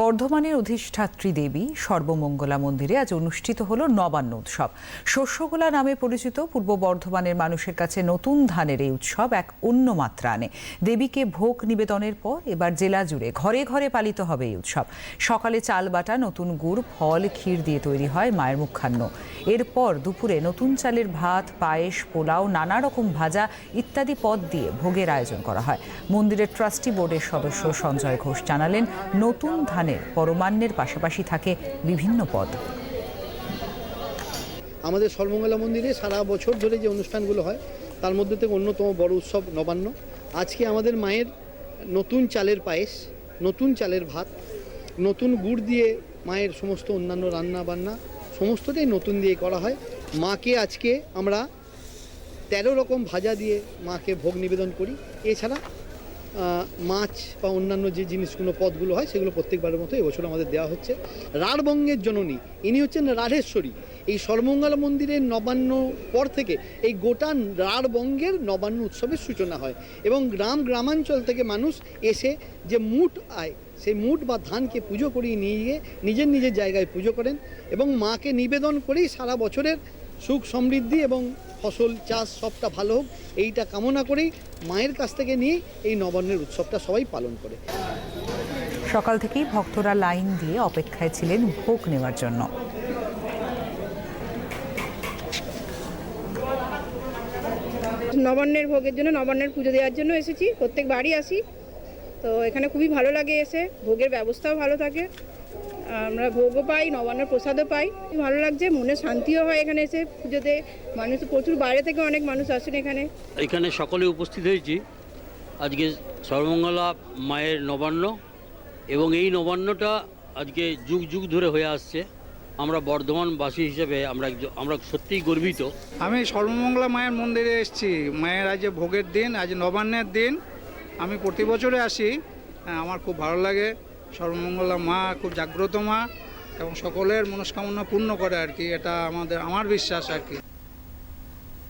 বর্ধমানের অধিষ্ঠাত্রী দেবী সর্বমঙ্গলা মন্দিরে আজ অনুষ্ঠিত হল নবান্ন উৎসব। শস্যগোলা নামে পরিচিত পূর্ব বর্ধমানের মানুষের কাছে নতুন ধানের এই উৎসব এক অন্য মাত্রা আনে। দেবীকে ভোগ নিবেদনের পর এবার জেলা জুড়ে ঘরে ঘরে পালিত হবে এই উৎসব। সকালে চাল বাটা, নতুন গুড়, ফল, ক্ষীর দিয়ে তৈরি হয় মায়ের মুখান্ন এরপর দুপুরে নতুন চালের ভাত, পায়েস, পোলাও নানা রকম ভাজা ইত্যাদি পদ দিয়ে ভোগের আয়োজন করা হয়। মন্দিরের ট্রাস্টি বোর্ডের সদস্য সঞ্জয় ঘোষ জানালেন, নতুন ধানের পরমান্নের পাশাপাশি থাকে বিভিন্ন পদ। আমাদের সর্বমঙ্গলা মন্দিরে সারা বছর ধরে যে অনুষ্ঠানগুলো হয়, তার মধ্যে থেকে অন্যতম বড় উৎসব নবান্ন। আজকে আমাদের মায়ের নতুন চালের পায়েস, নতুন চালের ভাত, নতুন গুড় দিয়ে মায়ের সমস্ত অন্যান্য রান্না বান্না, সমস্তটাই নতুন দিয়ে করা হয়। মাকে আজকে আমরা তেরো রকম ভাজা দিয়ে মাকে ভোগ নিবেদন করি। এছাড়া মাছ বা অন্যান্য যে জিনিসগুলো, পদগুলো হয়, সেগুলো প্রত্যেকবারের মতো এবছর আমাদের দেওয়া হচ্ছে। রাঢ়বঙ্গের জননী, ইনি হচ্ছেন রাঢ়েশ্বরী। এই সর্বমঙ্গলা মন্দিরের নবান্ন পর থেকে এই গোটা রাঢ়বঙ্গের নবান্ন উৎসবের সূচনা হয় এবং গ্রাম, গ্রামাঞ্চল থেকে মানুষ এসে যে মুট আয়, সেই মুট বা ধানকে পুজো করিয়ে নিয়ে গিয়ে নিজের নিজের জায়গায় পুজো করেন এবং মাকে নিবেদন করেই সারা বছরের সুখ সমৃদ্ধি এবং ফসল চাষ সবটা ভালো হোক এইটা কামনা করেই মায়ের কাছ থেকে নিয়ে এই নবান্নের উৎসবটা সবাই পালন করে। সকাল থেকেই ভক্তরা লাইন দিয়ে অপেক্ষায় ছিলেন ভোগ নেওয়ার জন্য। নবান্নের ভোগের জন্য নবান্নের পুজো দেওয়ার জন্য এসেছি। প্রত্যেক বাড়ি আসি। তো এখানে খুবই ভালো লাগে এসে। ভোগের ব্যবস্থাও ভালো থাকে। আমরা ভোগও পাই নবান্নের প্রসাদও পাই। ভালো লাগছে মনে শান্তিও হয় এখানে এসে পুজোতে। মানুষ প্রচুর বাইরে থেকে অনেক মানুষ আসেন এখানে। এখানে সকলে উপস্থিত হয়েছি। আজকে সর্বমঙ্গলা মায়ের নবান্ন এবং এই নবান্নটা আজকে যুগ যুগ ধরে হয়ে আসছে। আমরা বর্ধমানবাসী হিসেবে আমরা আমরা সত্যিই গর্বিত। আমি সর্বমঙ্গলা মায়ের মন্দিরে এসেছি। মায়ের আজ ভোগের দিন আজ নবান্নের দিন। আমি প্রতি বছরে আসি। হ্যাঁ, আমার খুব ভালো লাগে। সর্বমঙ্গলা মা খুব জাগ্রত মা এবং সকলের মনস্কামনা পূর্ণ করে আর কি, এটা আমাদের, আমার বিশ্বাস আর কি।